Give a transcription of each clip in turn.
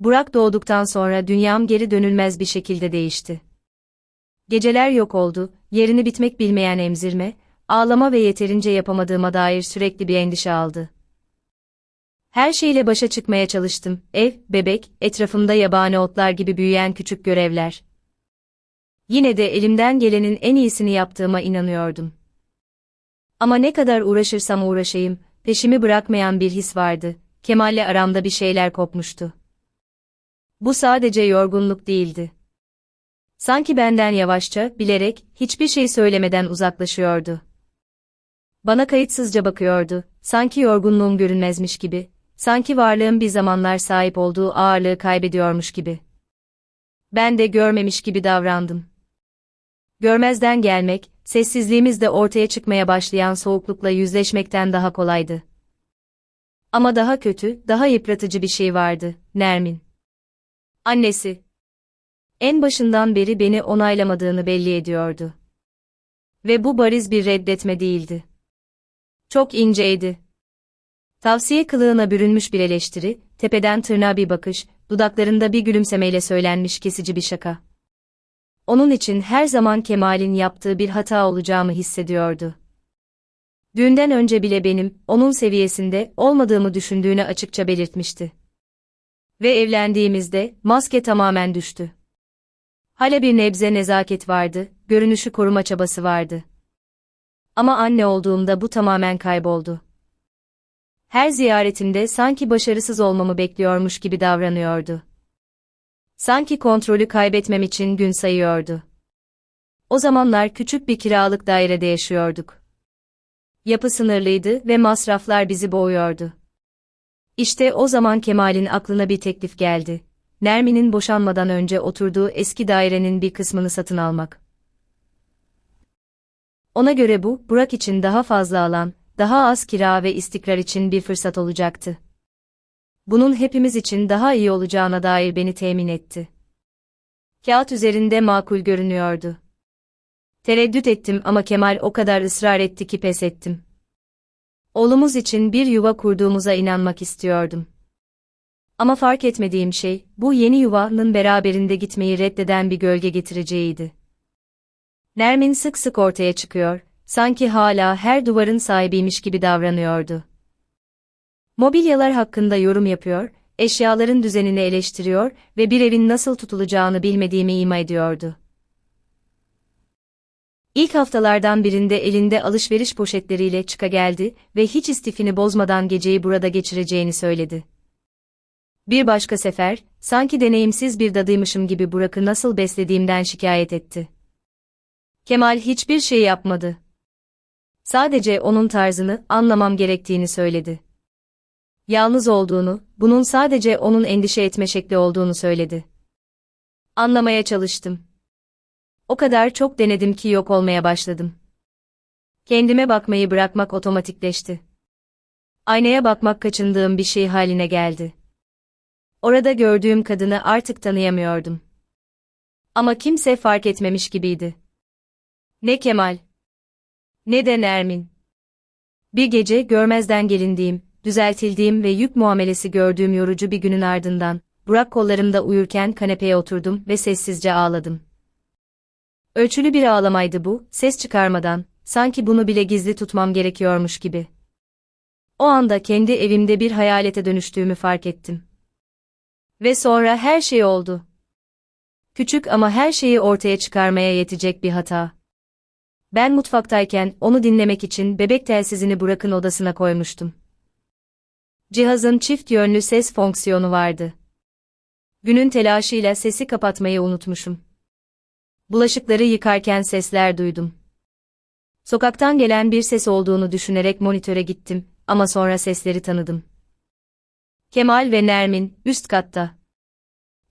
Burak doğduktan sonra dünyam geri dönülmez bir şekilde değişti. Geceler yok oldu, yerini bitmek bilmeyen emzirme, ağlama ve yeterince yapamadığıma dair sürekli bir endişe aldı. Her şeyle başa çıkmaya çalıştım. Ev, bebek, etrafımda yabani otlar gibi büyüyen küçük görevler. Yine de elimden gelenin en iyisini yaptığıma inanıyordum. Ama ne kadar uğraşırsam uğraşayım, peşimi bırakmayan bir his vardı. Kemal'le aramda bir şeyler kopmuştu. Bu sadece yorgunluk değildi. Sanki benden yavaşça, bilerek, hiçbir şey söylemeden uzaklaşıyordu. Bana kayıtsızca bakıyordu, sanki yorgunluğum görünmezmiş gibi, sanki varlığım bir zamanlar sahip olduğu ağırlığı kaybediyormuş gibi. Ben de görmemiş gibi davrandım. Görmezden gelmek, sessizliğimizde ortaya çıkmaya başlayan soğuklukla yüzleşmekten daha kolaydı. Ama daha kötü, daha yıpratıcı bir şey vardı, Nermin. Annesi. En başından beri beni onaylamadığını belli ediyordu. Ve bu bariz bir reddetme değildi. Çok inceydi. Tavsiye kılığına bürünmüş bir eleştiri, tepeden tırnağa bir bakış, dudaklarında bir gülümsemeyle söylenmiş kesici bir şaka. Onun için her zaman Kemal'in yaptığı bir hata olacağımı hissediyordu. Düğünden önce bile benim, onun seviyesinde olmadığımı düşündüğünü açıkça belirtmişti. Ve evlendiğimizde, maske tamamen düştü. Hala bir nebze nezaket vardı, görünüşü koruma çabası vardı. Ama anne olduğumda bu tamamen kayboldu. Her ziyaretimde sanki başarısız olmamı bekliyormuş gibi davranıyordu. Sanki kontrolü kaybetmem için gün sayıyordu. O zamanlar küçük bir kiralık dairede yaşıyorduk. Yapı sınırlıydı ve masraflar bizi boğuyordu. İşte o zaman Kemal'in aklına bir teklif geldi. Nermin'in boşanmadan önce oturduğu eski dairenin bir kısmını satın almak. Ona göre bu, Burak için daha fazla alan, daha az kira ve istikrar için bir fırsat olacaktı. Bunun hepimiz için daha iyi olacağına dair beni temin etti. Kağıt üzerinde makul görünüyordu. Tereddüt ettim ama Kemal o kadar ısrar etti ki pes ettim. Oğlumuz için bir yuva kurduğumuza inanmak istiyordum. Ama fark etmediğim şey, bu yeni yuvanın beraberinde gitmeyi reddeden bir gölge getireceğiydi. Nermin sık sık ortaya çıkıyor, sanki hala her duvarın sahibiymiş gibi davranıyordu. Mobilyalar hakkında yorum yapıyor, eşyaların düzenini eleştiriyor ve bir evin nasıl tutulacağını bilmediğimi ima ediyordu. İlk haftalardan birinde elinde alışveriş poşetleriyle çıka geldi ve hiç istifini bozmadan geceyi burada geçireceğini söyledi. Bir başka sefer, sanki deneyimsiz bir dadıymışım gibi Burak'ı nasıl beslediğimden şikayet etti. Kemal hiçbir şey yapmadı. Sadece onun tarzını anlamam gerektiğini söyledi. Yalnız olduğunu, bunun sadece onun endişe etme şekli olduğunu söyledi. Anlamaya çalıştım. O kadar çok denedim ki yok olmaya başladım. Kendime bakmayı bırakmak otomatikleşti. Aynaya bakmak kaçındığım bir şey haline geldi. Orada gördüğüm kadını artık tanıyamıyordum. Ama kimse fark etmemiş gibiydi. Ne Kemal, ne de Nermin. Bir gece görmezden gelindiğim, düzeltildiğim ve yük muamelesi gördüğüm yorucu bir günün ardından, Burak kollarımda uyurken kanepeye oturdum ve sessizce ağladım. Ölçülü bir ağlamaydı bu, ses çıkarmadan, sanki bunu bile gizli tutmam gerekiyormuş gibi. O anda kendi evimde bir hayalete dönüştüğümü fark ettim. Ve sonra her şey oldu. Küçük ama her şeyi ortaya çıkarmaya yetecek bir hata. Ben mutfaktayken onu dinlemek için bebek telsizini Burak'ın odasına koymuştum. Cihazın çift yönlü ses fonksiyonu vardı. Günün telaşıyla sesi kapatmayı unutmuşum. Bulaşıkları yıkarken sesler duydum. Sokaktan gelen bir ses olduğunu düşünerek monitöre gittim ama sonra sesleri tanıdım. Kemal ve Nermin üst katta.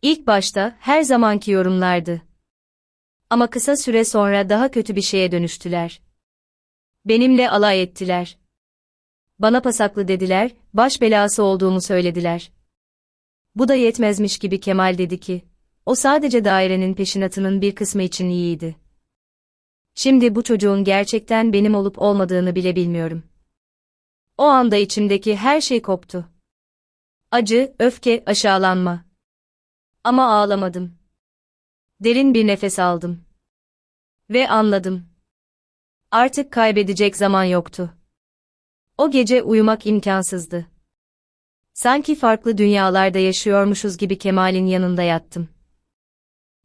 İlk başta her zamanki yorumlardı. Ama kısa süre sonra daha kötü bir şeye dönüştüler. Benimle alay ettiler. Bana pasaklı dediler, baş belası olduğumu söylediler. Bu da yetmezmiş gibi Kemal dedi ki, o sadece dairenin peşinatının bir kısmı için iyiydi. Şimdi bu çocuğun gerçekten benim olup olmadığını bile bilmiyorum. O anda içimdeki her şey koptu. Acı, öfke, aşağılanma. Ama ağlamadım. Derin bir nefes aldım. Ve anladım. Artık kaybedecek zaman yoktu. O gece uyumak imkansızdı. Sanki farklı dünyalarda yaşıyormuşuz gibi Kemal'in yanında yattım.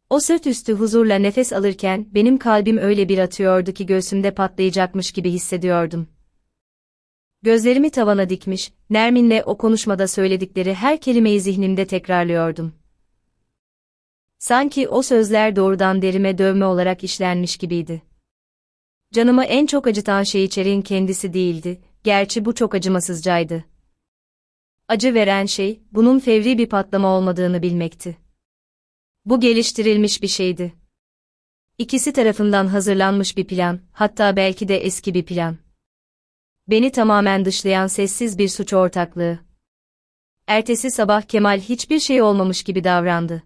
O sırt üstü huzurla nefes alırken benim kalbim öyle bir atıyordu ki göğsümde patlayacakmış gibi hissediyordum. Gözlerimi tavana dikmiş, Nermin'le o konuşmada söyledikleri her kelimeyi zihnimde tekrarlıyordum. Sanki o sözler doğrudan derime dövme olarak işlenmiş gibiydi. Canımı en çok acıtan şey içeriğin kendisi değildi, gerçi bu çok acımasızcaydı. Acı veren şey, bunun fevri bir patlama olmadığını bilmekti. Bu geliştirilmiş bir şeydi. İkisi tarafından hazırlanmış bir plan, hatta belki de eski bir plan. Beni tamamen dışlayan sessiz bir suç ortaklığı. Ertesi sabah Kemal hiçbir şey olmamış gibi davrandı.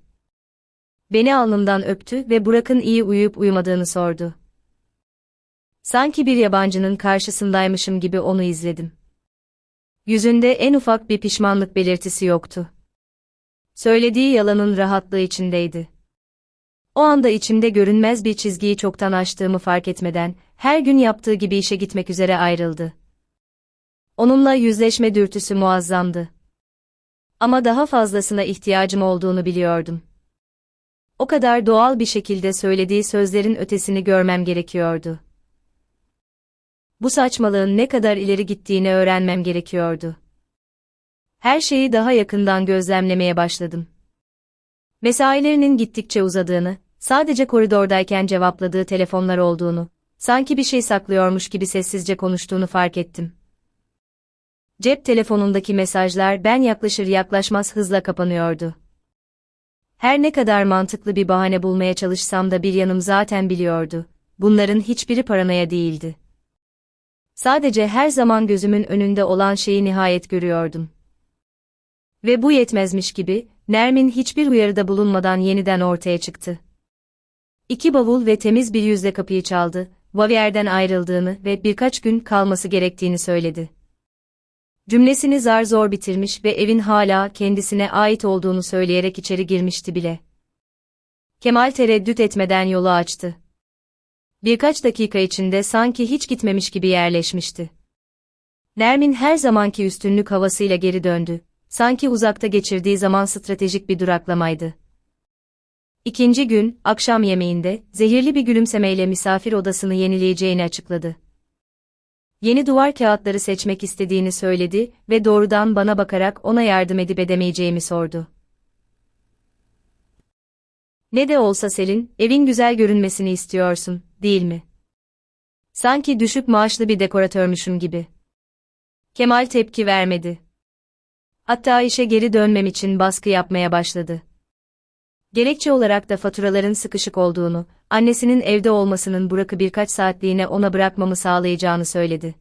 Beni alnımdan öptü ve Burak'ın iyi uyuyup uyumadığını sordu. Sanki bir yabancının karşısındaymışım gibi onu izledim. Yüzünde en ufak bir pişmanlık belirtisi yoktu. Söylediği yalanın rahatlığı içindeydi. O anda içimde görünmez bir çizgiyi çoktan aştığımı fark etmeden, her gün yaptığı gibi işe gitmek üzere ayrıldı. Onunla yüzleşme dürtüsü muazzamdı. Ama daha fazlasına ihtiyacım olduğunu biliyordum. O kadar doğal bir şekilde söylediği sözlerin ötesini görmem gerekiyordu. Bu saçmalığın ne kadar ileri gittiğini öğrenmem gerekiyordu. Her şeyi daha yakından gözlemlemeye başladım. Mesailerinin gittikçe uzadığını, sadece koridordayken cevapladığı telefonlar olduğunu, sanki bir şey saklıyormuş gibi sessizce konuştuğunu fark ettim. Cep telefonundaki mesajlar ben yaklaşır yaklaşmaz hızla kapanıyordu. Her ne kadar mantıklı bir bahane bulmaya çalışsam da bir yanım zaten biliyordu. Bunların hiçbiri paranoya değildi. Sadece her zaman gözümün önünde olan şeyi nihayet görüyordum. Ve bu yetmezmiş gibi, Nermin hiçbir uyarıda bulunmadan yeniden ortaya çıktı. İki bavul ve temiz bir yüzle kapıyı çaldı, Vavier'den ayrıldığını ve birkaç gün kalması gerektiğini söyledi. Cümlesini zar zor bitirmiş ve evin hala kendisine ait olduğunu söyleyerek içeri girmişti bile. Kemal tereddüt etmeden yolu açtı. Birkaç dakika içinde sanki hiç gitmemiş gibi yerleşmişti. Nermin her zamanki üstünlük havasıyla geri döndü. Sanki uzakta geçirdiği zaman stratejik bir duraklamaydı. İkinci gün, akşam yemeğinde, zehirli bir gülümsemeyle misafir odasını yenileyeceğini açıkladı. Yeni duvar kağıtları seçmek istediğini söyledi ve doğrudan bana bakarak ona yardım edip edemeyeceğimi sordu. Ne de olsa Selin, evin güzel görünmesini istiyorsun, değil mi? Sanki düşük maaşlı bir dekoratörmüşüm gibi. Kemal tepki vermedi. Hatta işe geri dönmem için baskı yapmaya başladı. Gerekçe olarak da faturaların sıkışık olduğunu, annesinin evde olmasının Burak'ı birkaç saatliğine ona bırakmamı sağlayacağını söyledi.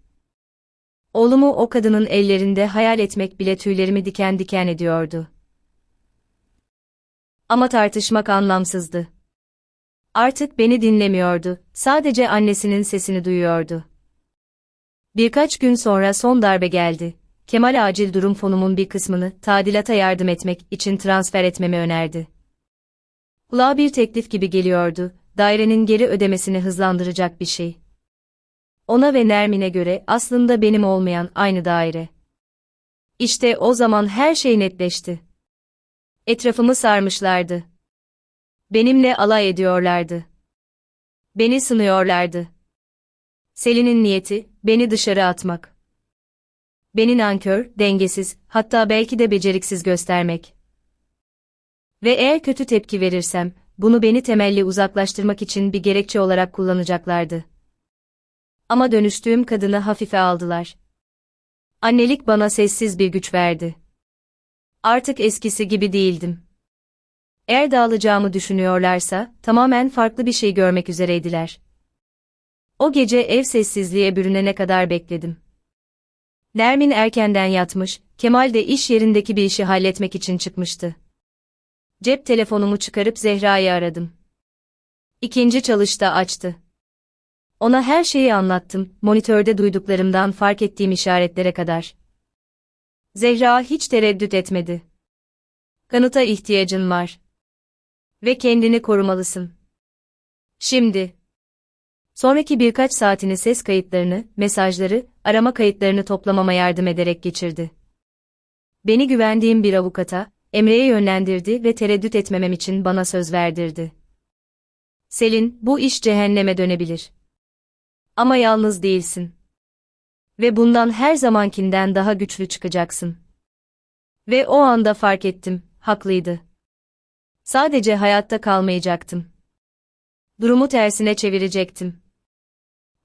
Oğlumu o kadının ellerinde hayal etmek bile tüylerimi diken diken ediyordu. Ama tartışmak anlamsızdı. Artık beni dinlemiyordu, sadece annesinin sesini duyuyordu. Birkaç gün sonra son darbe geldi. Kemal acil durum fonumun bir kısmını tadilata yardım etmek için transfer etmemi önerdi. Kulağa bir teklif gibi geliyordu, dairenin geri ödemesini hızlandıracak bir şey. Ona ve Nermin'e göre aslında benim olmayan aynı daire. İşte o zaman her şey netleşti. Etrafımı sarmışlardı. Benimle alay ediyorlardı. Beni sınıyorlardı. Selin'in niyeti, beni dışarı atmak. Beni nankör, dengesiz, hatta belki de beceriksiz göstermek. Ve eğer kötü tepki verirsem, bunu beni temelli uzaklaştırmak için bir gerekçe olarak kullanacaklardı. Ama dönüştüğüm kadını hafife aldılar. Annelik bana sessiz bir güç verdi. Artık eskisi gibi değildim. Eğer dağılacağımı düşünüyorlarsa, tamamen farklı bir şey görmek üzereydiler. O gece ev sessizliğe bürünene kadar bekledim. Nermin erkenden yatmış, Kemal de iş yerindeki bir işi halletmek için çıkmıştı. Cep telefonumu çıkarıp Zehra'yı aradım. İkinci çalışta açtı. Ona her şeyi anlattım, monitörde duyduklarımdan fark ettiğim işaretlere kadar. Zehra hiç tereddüt etmedi. Kanıta ihtiyacın var. Ve kendini korumalısın. Şimdi. Sonraki birkaç saatini ses kayıtlarını, mesajları, arama kayıtlarını toplamama yardım ederek geçirdi. Beni güvendiğim bir avukata, Emre'ye yönlendirdi ve tereddüt etmemem için bana söz verdirdi. Selin, bu iş cehenneme dönebilir. Ama yalnız değilsin. Ve bundan her zamankinden daha güçlü çıkacaksın. Ve o anda fark ettim, haklıydı. Sadece hayatta kalmayacaktım. Durumu tersine çevirecektim.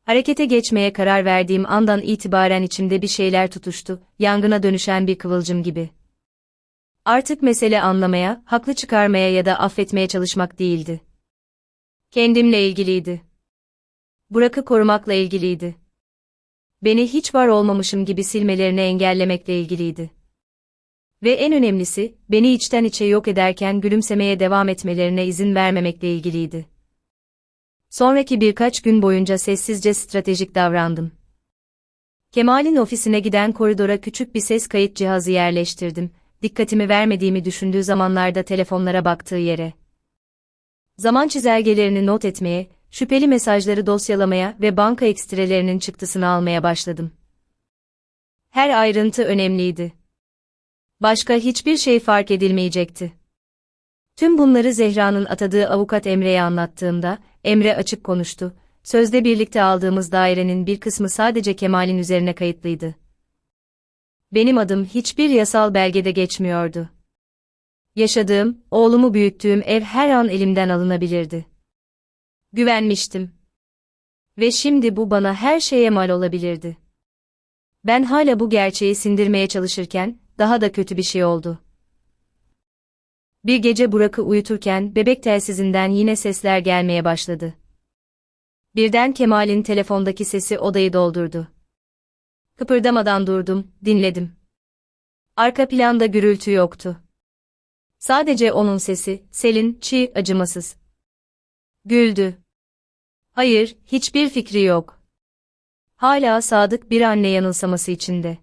Harekete geçmeye karar verdiğim andan itibaren içimde bir şeyler tutuştu, yangına dönüşen bir kıvılcım gibi. Artık mesele anlamaya, haklı çıkarmaya ya da affetmeye çalışmak değildi. Kendimle ilgiliydi. Burak'ı korumakla ilgiliydi. Beni hiç var olmamışım gibi silmelerini engellemekle ilgiliydi. Ve en önemlisi, beni içten içe yok ederken gülümsemeye devam etmelerine izin vermemekle ilgiliydi. Sonraki birkaç gün boyunca sessizce stratejik davrandım. Kemal'in ofisine giden koridora küçük bir ses kayıt cihazı yerleştirdim, dikkatimi vermediğimi düşündüğü zamanlarda telefonlara baktığı yere. Zaman çizelgelerini not etmeye, şüpheli mesajları dosyalamaya ve banka ekstrelerinin çıktısını almaya başladım. Her ayrıntı önemliydi. Başka hiçbir şey fark edilmeyecekti. Tüm bunları Zehra'nın atadığı avukat Emre'ye anlattığımda, Emre açık konuştu, sözde birlikte aldığımız dairenin bir kısmı sadece Kemal'in üzerine kayıtlıydı. Benim adım hiçbir yasal belgede geçmiyordu. Yaşadığım, oğlumu büyüttüğüm ev her an elimden alınabilirdi. Güvenmiştim. Ve şimdi bu bana her şeye mal olabilirdi. Ben hala bu gerçeği sindirmeye çalışırken, daha da kötü bir şey oldu. Bir gece Burak'ı uyuturken bebek telsizinden yine sesler gelmeye başladı. Birden Kemal'in telefondaki sesi odayı doldurdu. Kıpırdamadan durdum, dinledim. Arka planda gürültü yoktu. Sadece onun sesi, Selin, çiğ, acımasız. Güldü. Hayır, hiçbir fikri yok. Hala sadık bir anne yanılsaması içinde.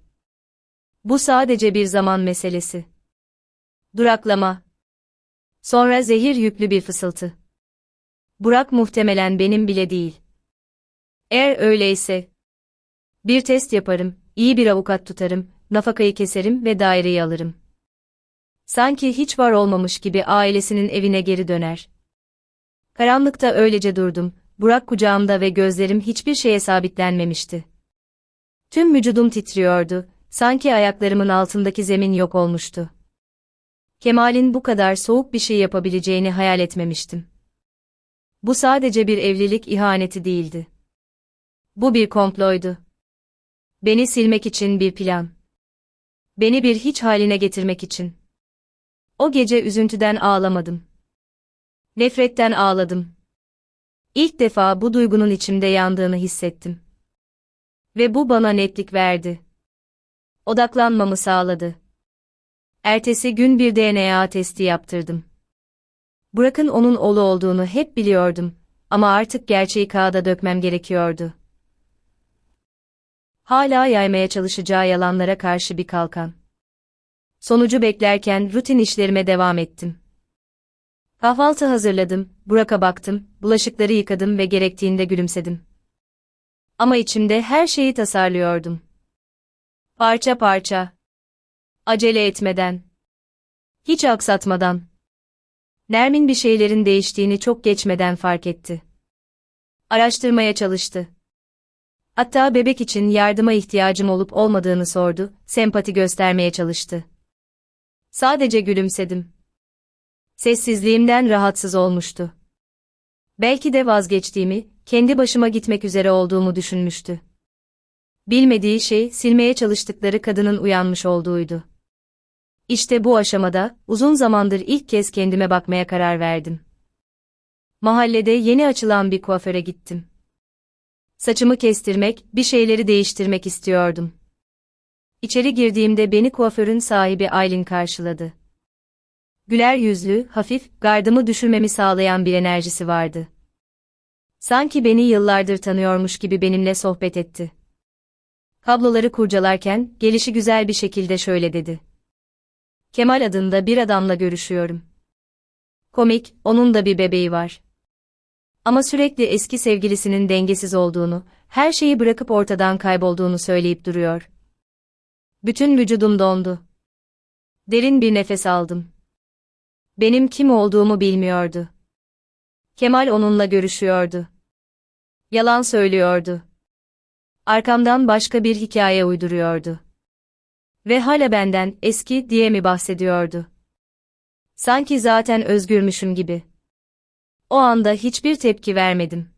Bu sadece bir zaman meselesi. Duraklama. Sonra zehir yüklü bir fısıltı. Burak muhtemelen benim bile değil. Eğer öyleyse, bir test yaparım, iyi bir avukat tutarım, nafakayı keserim ve daireyi alırım. Sanki hiç var olmamış gibi ailesinin evine geri döner. Karanlıkta öylece durdum, Burak kucağımda ve gözlerim hiçbir şeye sabitlenmemişti. Tüm vücudum titriyordu, sanki ayaklarımın altındaki zemin yok olmuştu. Kemal'in bu kadar soğuk bir şey yapabileceğini hayal etmemiştim. Bu sadece bir evlilik ihaneti değildi. Bu bir komploydu. Beni silmek için bir plan. Beni bir hiç haline getirmek için. O gece üzüntüden ağlamadım. Nefretten ağladım. İlk defa bu duygunun içimde yandığını hissettim. Ve bu bana netlik verdi. Odaklanmamı sağladı. Ertesi gün bir DNA testi yaptırdım. Burak'ın onun oğlu olduğunu hep biliyordum ama artık gerçeği kağıda dökmem gerekiyordu. Hala yaymaya çalışacağı yalanlara karşı bir kalkan. Sonucu beklerken rutin işlerime devam ettim. Kahvaltı hazırladım, Burak'a baktım, bulaşıkları yıkadım ve gerektiğinde gülümsedim. Ama içimde her şeyi tasarlıyordum. Parça parça. Acele etmeden. Hiç aksatmadan. Nermin bir şeylerin değiştiğini çok geçmeden fark etti. Araştırmaya çalıştı. Hatta bebek için yardıma ihtiyacım olup olmadığını sordu, sempati göstermeye çalıştı. Sadece gülümsedim. Sessizliğimden rahatsız olmuştu. Belki de vazgeçtiğimi, kendi başıma gitmek üzere olduğumu düşünmüştü. Bilmediği şey silmeye çalıştıkları kadının uyanmış olduğuydu. İşte bu aşamada uzun zamandır ilk kez kendime bakmaya karar verdim. Mahallede yeni açılan bir kuaföre gittim. Saçımı kestirmek, bir şeyleri değiştirmek istiyordum. İçeri girdiğimde beni kuaförün sahibi Aylin karşıladı. Güler yüzlü, hafif, gardımı düşürmemi sağlayan bir enerjisi vardı. Sanki beni yıllardır tanıyormuş gibi benimle sohbet etti. Kabloları kurcalarken, gelişi güzel bir şekilde şöyle dedi. Kemal adında bir adamla görüşüyorum. Komik, onun da bir bebeği var. Ama sürekli eski sevgilisinin dengesiz olduğunu, her şeyi bırakıp ortadan kaybolduğunu söyleyip duruyor. Bütün vücudum dondu. Derin bir nefes aldım. Benim kim olduğumu bilmiyordu. Kemal onunla görüşüyordu. Yalan söylüyordu. Arkamdan başka bir hikaye uyduruyordu. Ve hala benden eski diye mi bahsediyordu? Sanki zaten özgürmüşüm gibi. O anda hiçbir tepki vermedim.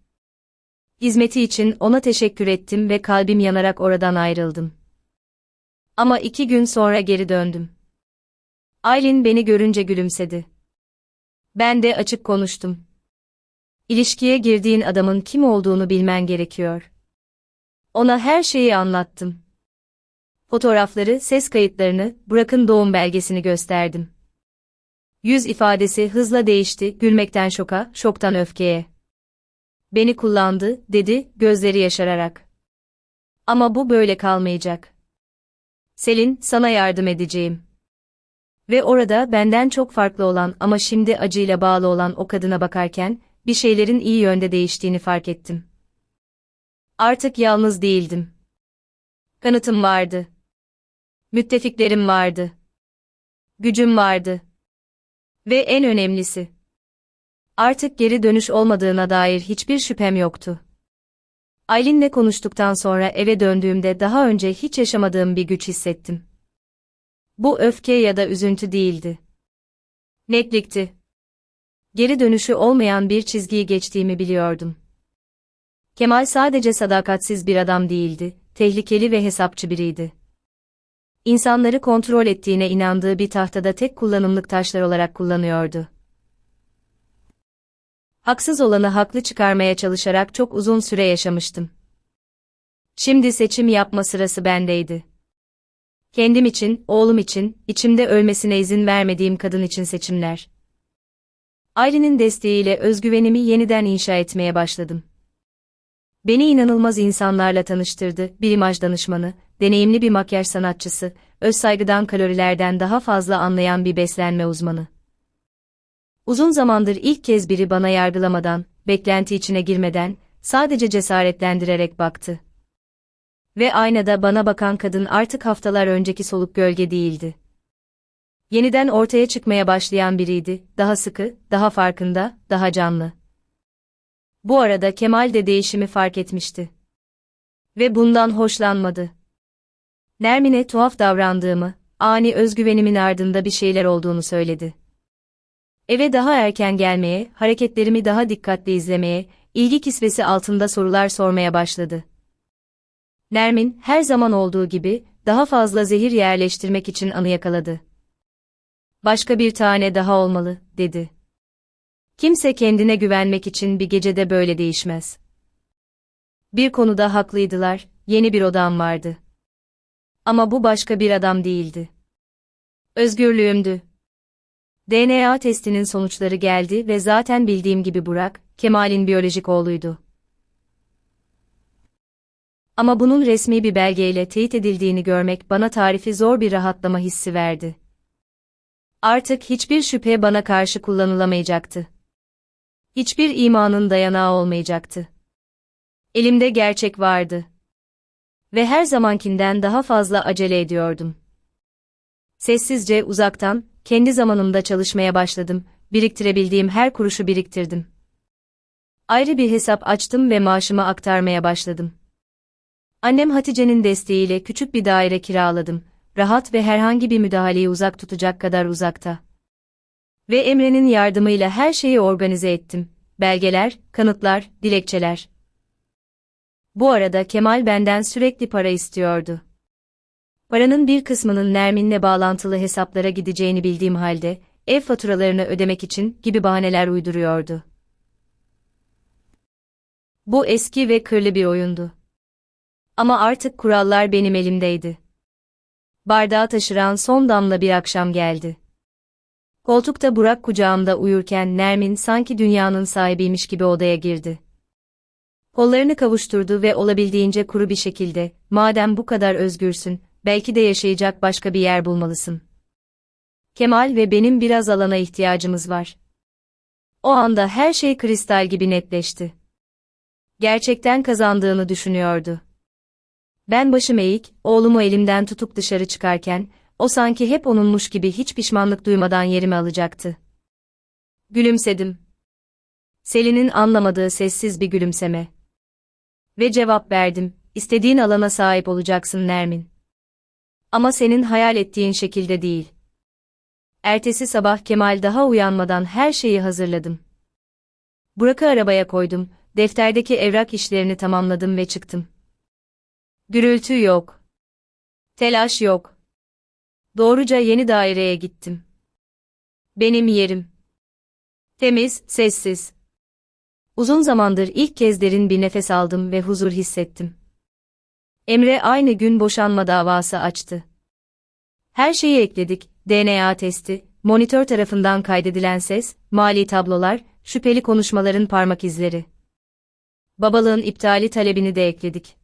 Hizmeti için ona teşekkür ettim ve kalbim yanarak oradan ayrıldım. Ama iki gün sonra geri döndüm. Aylin beni görünce gülümsedi. Ben de açık konuştum. İlişkiye girdiğin adamın kim olduğunu bilmen gerekiyor. Ona her şeyi anlattım. Fotoğrafları, ses kayıtlarını, Burak'ın doğum belgesini gösterdim. Yüz ifadesi hızla değişti, gülmekten şoka, şoktan öfkeye. Beni kullandı, dedi, gözleri yaşararak. Ama bu böyle kalmayacak. Selin, sana yardım edeceğim. Ve orada benden çok farklı olan ama şimdi acıyla bağlı olan o kadına bakarken, bir şeylerin iyi yönde değiştiğini fark ettim. Artık yalnız değildim. Kanıtım vardı. Müttefiklerim vardı. Gücüm vardı. Ve en önemlisi. Artık geri dönüş olmadığına dair hiçbir şüphem yoktu. Aylin'le konuştuktan sonra eve döndüğümde daha önce hiç yaşamadığım bir güç hissettim. Bu öfke ya da üzüntü değildi. Netlikti. Geri dönüşü olmayan bir çizgiyi geçtiğimi biliyordum. Kemal sadece sadakatsiz bir adam değildi, tehlikeli ve hesapçı biriydi. İnsanları kontrol ettiğine inandığı bir tahtada tek kullanımlık taşlar olarak kullanıyordu. Haksız olanı haklı çıkarmaya çalışarak çok uzun süre yaşamıştım. Şimdi seçim yapma sırası bendeydi. Kendim için, oğlum için, içimde ölmesine izin vermediğim kadın için seçimler. Aylin'in desteğiyle özgüvenimi yeniden inşa etmeye başladım. Beni inanılmaz insanlarla tanıştırdı, bir imaj danışmanı, deneyimli bir makyaj sanatçısı, öz saygıdan kalorilerden daha fazla anlayan bir beslenme uzmanı. Uzun zamandır ilk kez biri bana yargılamadan, beklenti içine girmeden, sadece cesaretlendirerek baktı. Ve aynada bana bakan kadın artık haftalar önceki soluk gölge değildi. Yeniden ortaya çıkmaya başlayan biriydi, daha sıkı, daha farkında, daha canlı. Bu arada Kemal de değişimi fark etmişti. Ve bundan hoşlanmadı. Nermin'e tuhaf davrandığımı, ani özgüvenimin ardında bir şeyler olduğunu söyledi. Eve daha erken gelmeye, hareketlerimi daha dikkatli izlemeye, ilgi kisvesi altında sorular sormaya başladı. Nermin, her zaman olduğu gibi, daha fazla zehir yerleştirmek için anı yakaladı. Başka bir tane daha olmalı, dedi. Kimse kendine güvenmek için bir gecede böyle değişmez. Bir konuda haklıydılar, yeni bir odam vardı. Ama bu başka bir adam değildi. Özgürlüğümdü. DNA testinin sonuçları geldi ve zaten bildiğim gibi Burak, Kemal'in biyolojik oğluydu. Ama bunun resmi bir belgeyle teyit edildiğini görmek bana tarifi zor bir rahatlama hissi verdi. Artık hiçbir şüphe bana karşı kullanılamayacaktı. Hiçbir imanın dayanağı olmayacaktı. Elimde gerçek vardı. Ve her zamankinden daha fazla acele ediyordum. Sessizce uzaktan, kendi zamanımda çalışmaya başladım, biriktirebildiğim her kuruşu biriktirdim. Ayrı bir hesap açtım ve maaşımı aktarmaya başladım. Annem Hatice'nin desteğiyle küçük bir daire kiraladım, rahat ve herhangi bir müdahaleyi uzak tutacak kadar uzakta. Ve Emre'nin yardımıyla her şeyi organize ettim. Belgeler, kanıtlar, dilekçeler. Bu arada Kemal benden sürekli para istiyordu. Paranın bir kısmının Nermin'le bağlantılı hesaplara gideceğini bildiğim halde, ev faturalarını ödemek için gibi bahaneler uyduruyordu. Bu eski ve kırlı bir oyundu. Ama artık kurallar benim elimdeydi. Bardağı taşıran son damla bir akşam geldi. Koltukta Burak kucağımda uyurken Nermin sanki dünyanın sahibiymiş gibi odaya girdi. Kollarını kavuşturdu ve olabildiğince kuru bir şekilde, madem bu kadar özgürsün, belki de yaşayacak başka bir yer bulmalısın. Kemal ve benim biraz alana ihtiyacımız var. O anda her şey kristal gibi netleşti. Gerçekten kazandığını düşünüyordu. Ben başım eğik, oğlumu elimden tutup dışarı çıkarken, o sanki hep onunmuş gibi hiç pişmanlık duymadan yerimi alacaktı. Gülümsedim. Selin'in anlamadığı sessiz bir gülümseme. Ve cevap verdim, istediğin alana sahip olacaksın Nermin. Ama senin hayal ettiğin şekilde değil. Ertesi sabah Kemal daha uyanmadan her şeyi hazırladım. Burak'ı arabaya koydum, defterdeki evrak işlerini tamamladım ve çıktım. Gürültü yok. Telaş yok. Doğruca yeni daireye gittim. Benim yerim. Temiz, sessiz. Uzun zamandır ilk kez derin bir nefes aldım ve huzur hissettim. Emre aynı gün boşanma davası açtı. Her şeyi ekledik, DNA testi, monitör tarafından kaydedilen ses, mali tablolar, şüpheli konuşmaların parmak izleri. Babalığın iptali talebini de ekledik.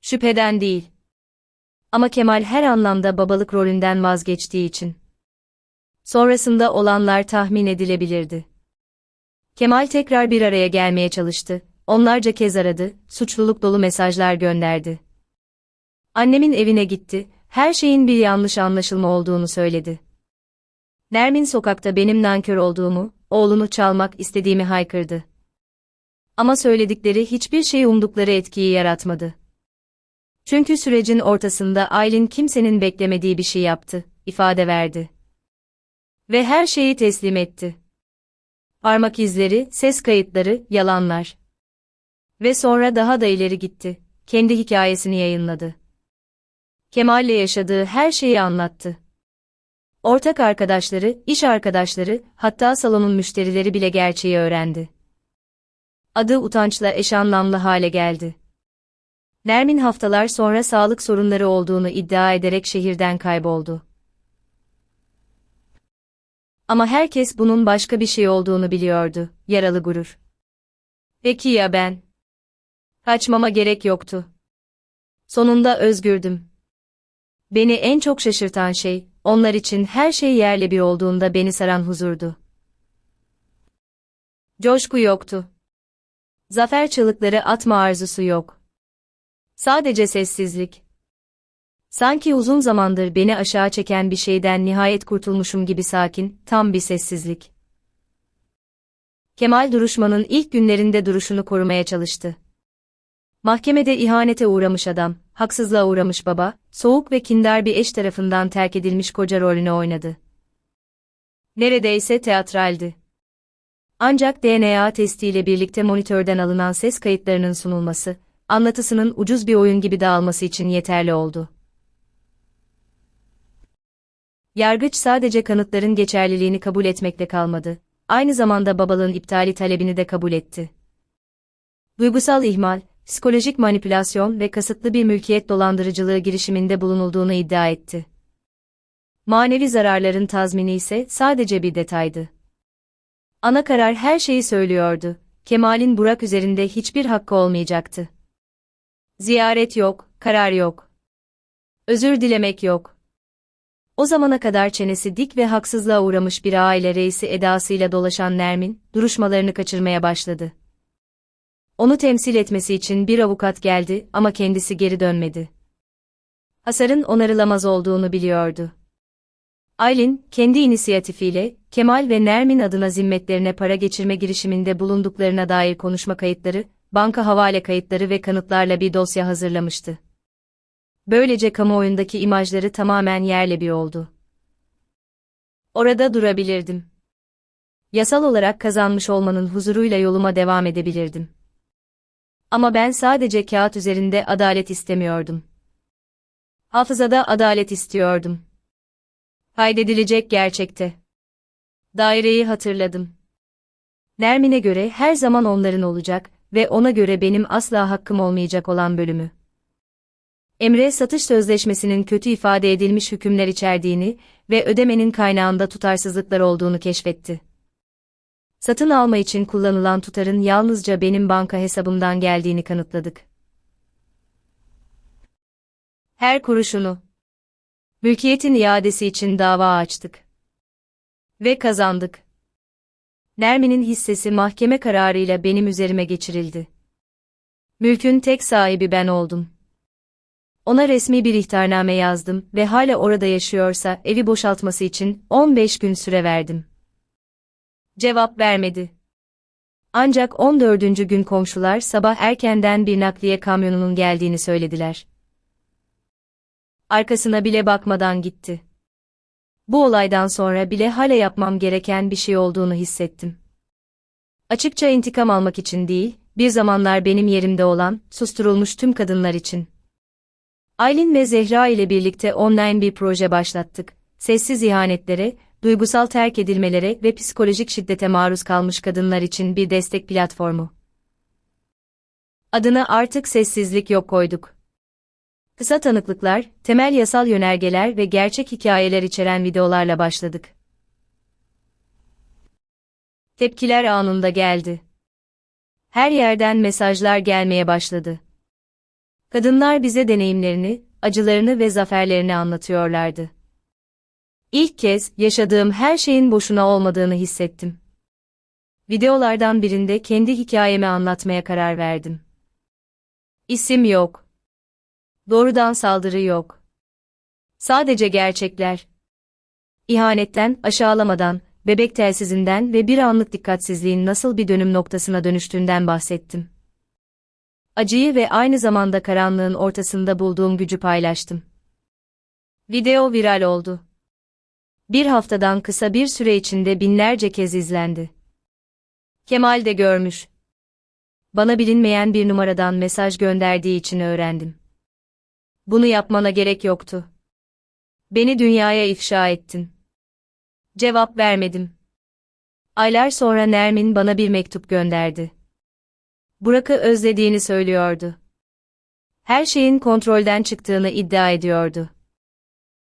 Şüpheden değil. Ama Kemal her anlamda babalık rolünden vazgeçtiği için. Sonrasında olanlar tahmin edilebilirdi. Kemal tekrar bir araya gelmeye çalıştı, onlarca kez aradı, suçluluk dolu mesajlar gönderdi. Annemin evine gitti, her şeyin bir yanlış anlaşılma olduğunu söyledi. Nermin sokakta benim nankör olduğumu, oğlunu çalmak istediğimi haykırdı. Ama söyledikleri hiçbir şey umdukları etkiyi yaratmadı. Çünkü sürecin ortasında Aylin kimsenin beklemediği bir şey yaptı, ifade verdi. Ve her şeyi teslim etti. Parmak izleri, ses kayıtları, yalanlar. Ve sonra daha da ileri gitti. Kendi hikayesini yayınladı. Kemal'le yaşadığı her şeyi anlattı. Ortak arkadaşları, iş arkadaşları, hatta salonun müşterileri bile gerçeği öğrendi. Adı utançla eş anlamlı hale geldi. Nermin haftalar sonra sağlık sorunları olduğunu iddia ederek şehirden kayboldu. Ama herkes bunun başka bir şey olduğunu biliyordu, yaralı gurur. Peki ya ben? Kaçmama gerek yoktu. Sonunda özgürdüm. Beni en çok şaşırtan şey, onlar için her şey yerle bir olduğunda beni saran huzurdu. Coşku yoktu. Zafer çığlıkları atma arzusu yok. Sadece sessizlik. Sanki uzun zamandır beni aşağı çeken bir şeyden nihayet kurtulmuşum gibi sakin, tam bir sessizlik. Kemal duruşmanın ilk günlerinde duruşunu korumaya çalıştı. Mahkemede ihanete uğramış adam, haksızlığa uğramış baba, soğuk ve kindar bir eş tarafından terk edilmiş koca rolünü oynadı. Neredeyse teatraldi. Ancak DNA testiyle birlikte monitörden alınan ses kayıtlarının sunulması, anlatısının ucuz bir oyun gibi dağılması için yeterli oldu. Yargıç sadece kanıtların geçerliliğini kabul etmekle kalmadı, aynı zamanda babalığın iptali talebini de kabul etti. Duygusal ihmal, psikolojik manipülasyon ve kasıtlı bir mülkiyet dolandırıcılığı girişiminde bulunulduğunu iddia etti. Manevi zararların tazmini ise sadece bir detaydı. Ana karar her şeyi söylüyordu. Kemal'in Burak üzerinde hiçbir hakkı olmayacaktı. Ziyaret yok, karar yok. Özür dilemek yok. O zamana kadar çenesi dik ve haksızlığa uğramış bir aile reisi edasıyla dolaşan Nermin, duruşmalarını kaçırmaya başladı. Onu temsil etmesi için bir avukat geldi ama kendisi geri dönmedi. Hasarın onarılamaz olduğunu biliyordu. Aylin, kendi inisiyatifiyle, Kemal ve Nermin adına zimmetlerine para geçirme girişiminde bulunduklarına dair konuşma kayıtları, banka havale kayıtları ve kanıtlarla bir dosya hazırlamıştı. Böylece kamuoyundaki imajları tamamen yerle bir oldu. Orada durabilirdim. Yasal olarak kazanmış olmanın huzuruyla yoluma devam edebilirdim. Ama ben sadece kağıt üzerinde adalet istemiyordum. Hafızada adalet istiyordum. Kaydedilecek gerçekte. Daireyi hatırladım. Nermin'e göre her zaman onların olacak ve ona göre benim asla hakkım olmayacak olan bölümü. Emre satış sözleşmesinin kötü ifade edilmiş hükümler içerdiğini ve ödemenin kaynağında tutarsızlıklar olduğunu keşfetti. Satın alma için kullanılan tutarın yalnızca benim banka hesabımdan geldiğini kanıtladık. Her kuruşunu. Mülkiyetin iadesi için dava açtık. Ve kazandık. Nermin'in hissesi mahkeme kararıyla benim üzerime geçirildi. Mülkün tek sahibi ben oldum. Ona resmi bir ihtarname yazdım ve hala orada yaşıyorsa evi boşaltması için 15 gün süre verdim. Cevap vermedi. Ancak 14. gün komşular sabah erkenden bir nakliye kamyonunun geldiğini söylediler. Arkasına bile bakmadan gitti. Bu olaydan sonra bile hala yapmam gereken bir şey olduğunu hissettim. Açıkça intikam almak için değil, bir zamanlar benim yerimde olan, susturulmuş tüm kadınlar için. Aylin ve Zehra ile birlikte online bir proje başlattık. Sessiz ihanetlere, duygusal terk edilmelere ve psikolojik şiddete maruz kalmış kadınlar için bir destek platformu. Adını artık sessizlik yok koyduk. Kısa tanıklıklar, temel yasal yönergeler ve gerçek hikayeler içeren videolarla başladık. Tepkiler anında geldi. Her yerden mesajlar gelmeye başladı. Kadınlar bize deneyimlerini, acılarını ve zaferlerini anlatıyorlardı. İlk kez yaşadığım her şeyin boşuna olmadığını hissettim. Videolardan birinde kendi hikayemi anlatmaya karar verdim. İsim yok. Doğrudan saldırı yok. Sadece gerçekler. İhanetten, aşağılamadan, bebek telsizinden ve bir anlık dikkatsizliğin nasıl bir dönüm noktasına dönüştüğünden bahsettim. Acıyı ve aynı zamanda karanlığın ortasında bulduğum gücü paylaştım. Video viral oldu. Bir haftadan kısa bir süre içinde binlerce kez izlendi. Kemal de görmüş. Bana bilinmeyen bir numaradan mesaj gönderdiği için öğrendim. Bunu yapmana gerek yoktu. Beni dünyaya ifşa ettin. Cevap vermedim. Aylar sonra Nermin bana bir mektup gönderdi. Burak'ı özlediğini söylüyordu. Her şeyin kontrolden çıktığını iddia ediyordu.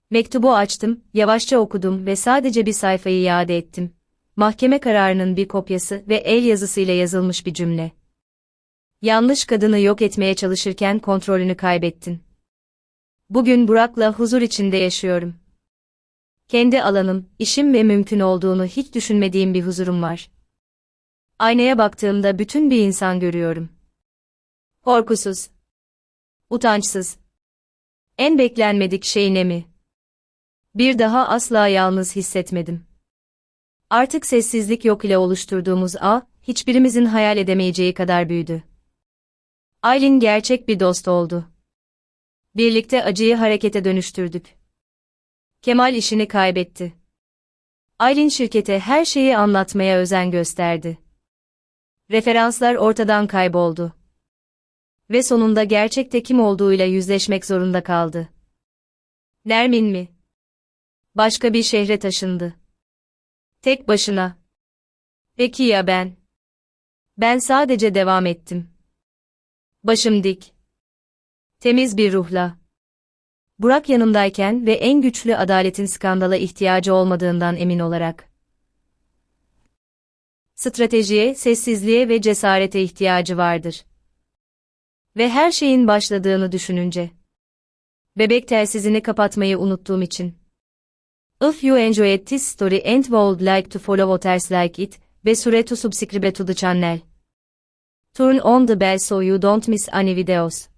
Mektubu açtım, yavaşça okudum ve sadece bir sayfayı iade ettim. Mahkeme kararının bir kopyası ve el yazısıyla yazılmış bir cümle. Yanlış kadını yok etmeye çalışırken kontrolünü kaybettin. Bugün Burak'la huzur içinde yaşıyorum. Kendi alanım, işim ve mümkün olduğunu hiç düşünmediğim bir huzurum var. Aynaya baktığımda bütün bir insan görüyorum. Korkusuz. Utançsız. En beklenmedik şey ne mi? Bir daha asla yalnız hissetmedim. Artık sessizlik yok ile oluşturduğumuz ağ, hiçbirimizin hayal edemeyeceği kadar büyüdü. Aylin gerçek bir dost oldu. Birlikte acıyı harekete dönüştürdük. Kemal işini kaybetti. Aylin şirkete her şeyi anlatmaya özen gösterdi. Referanslar ortadan kayboldu. Ve sonunda gerçekte kim olduğuyla yüzleşmek zorunda kaldı. Nermin mi? Başka bir şehre taşındı. Tek başına. Peki ya ben? Ben sadece devam ettim. Başım dik. Temiz bir ruhla. Burak yanımdayken ve en güçlü adaletin skandala ihtiyacı olmadığından emin olarak. Stratejiye, sessizliğe ve cesarete ihtiyacı vardır. Ve her şeyin başladığını düşününce. Bebek telsizini kapatmayı unuttuğum için. If you enjoyed this story and would like to follow others like it, be sure to subscribe to the channel. Turn on the bell so you don't miss any videos.